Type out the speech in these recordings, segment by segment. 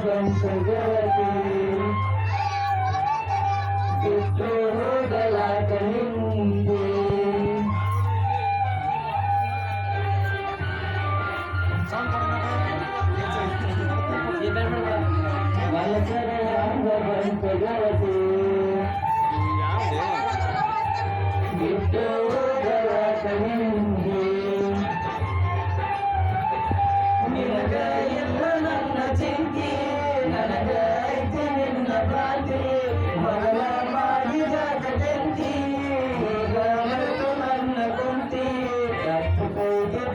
జగతి విద్రోహల కలింది వలసర అంగవంత జగతి విద్రోహల కలింది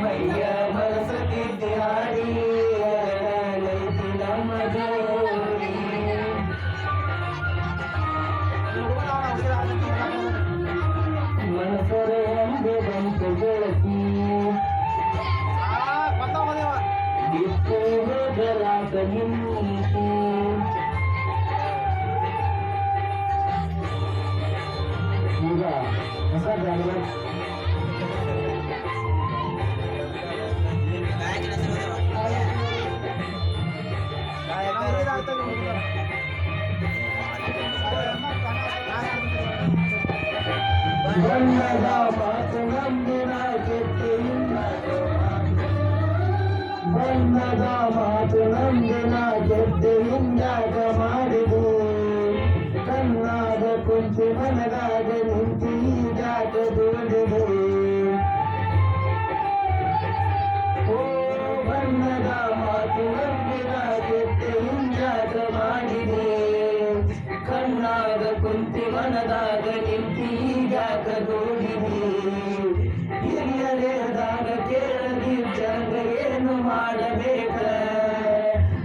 भैया बरसती दिहाडी तिला मजोरी मनसर अंबे बंत गळती दिसतो गला गलिंती पूरा ಮಾತು ನಂಬಿನ ಕೆತ್ತೆಯಿಂದ ಬಣ್ಣದ ಮಾತು ನಂಬಿನ ಕೆತ್ತೆಯಿಂದಾಗ ಮಾಡಿದು ಕಣ್ಣಾದ ಕುಂಚಿ ಮನದಾಗ ನಿಂತಿ ಕಣ್ಣಾದ ಕುಂತಿ ಮನದಾಗ ನಿಂತಿ ಜಾತ ದೂಡಿದೆ ಹಿರಿಯರೇದಾಗ ಕೇಳದಿ ಜಗ ಏನು ಮಾಡಬೇಕ?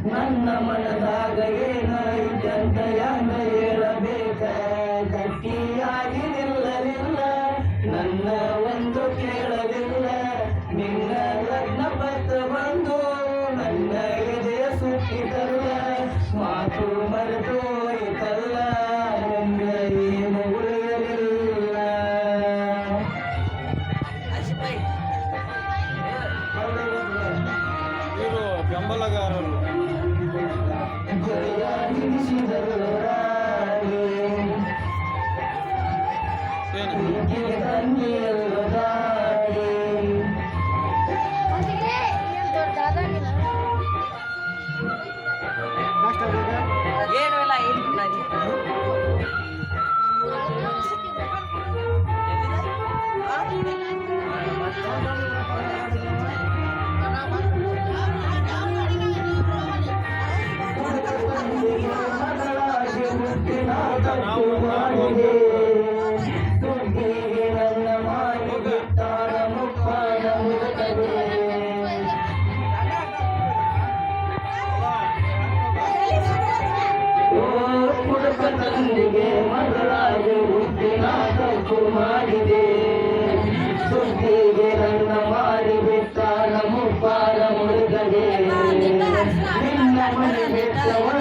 ನನ್ನ ಮನದಾಗ ಏನಾಯ್ತಂತ ಇದ್ದಂತ ತಂದೆಗೆ ಮಗಳಾದ ಹುಟ್ಟಿನಾಥ ಮಾಡಿದೆ. ಸುದ್ದಿಗೆ ನನ್ನ ಮಾಡಿ ಬಿಟ್ಟ ನಮ್ಮಪ್ಪ ಮುರುಗದೆ. ನಿನ್ನ ಮನೆ ಬಿಟ್ಟವರ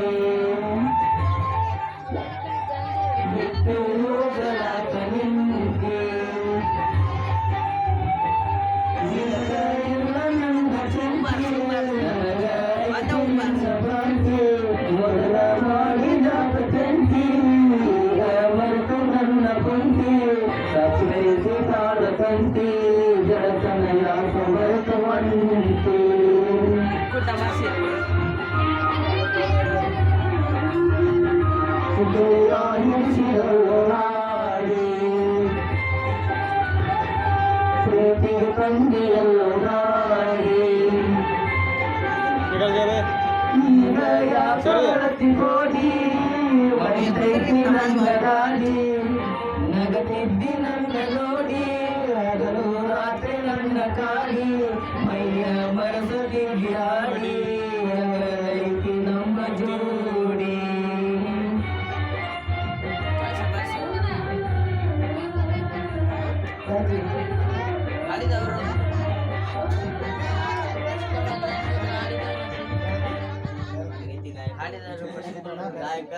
ಸಚಿವೇಸಿ ತಾಳಕಂತಿ ಜಡತನಯ ಸಮರ್ತವಂತಿ ಪ್ರೀತಿ ಕಂದಿಯಲ್ಲೋ ನಾಡಿ ಈಗ ಯಾಕೆ ಕೋಡಿ ಮೈ ದೇವಿ ನಂಗರಾಡಿ ಜಗತ್ತಿದ್ದಿ ನನ್ನ ನೋಡಿ ಹಗಲು ರಾತ್ರಿ ನನ್ನ ಕಾಲಿ ಮೈಯ ಮರಸದಿಗಿರಾಡಿ ಅವರೈತಿ ನಮ್ಮ ಜೋಡಿ ಹಾಡಿದವರು ಪ್ರಸಿದ್ಧ ಗಾಯಕ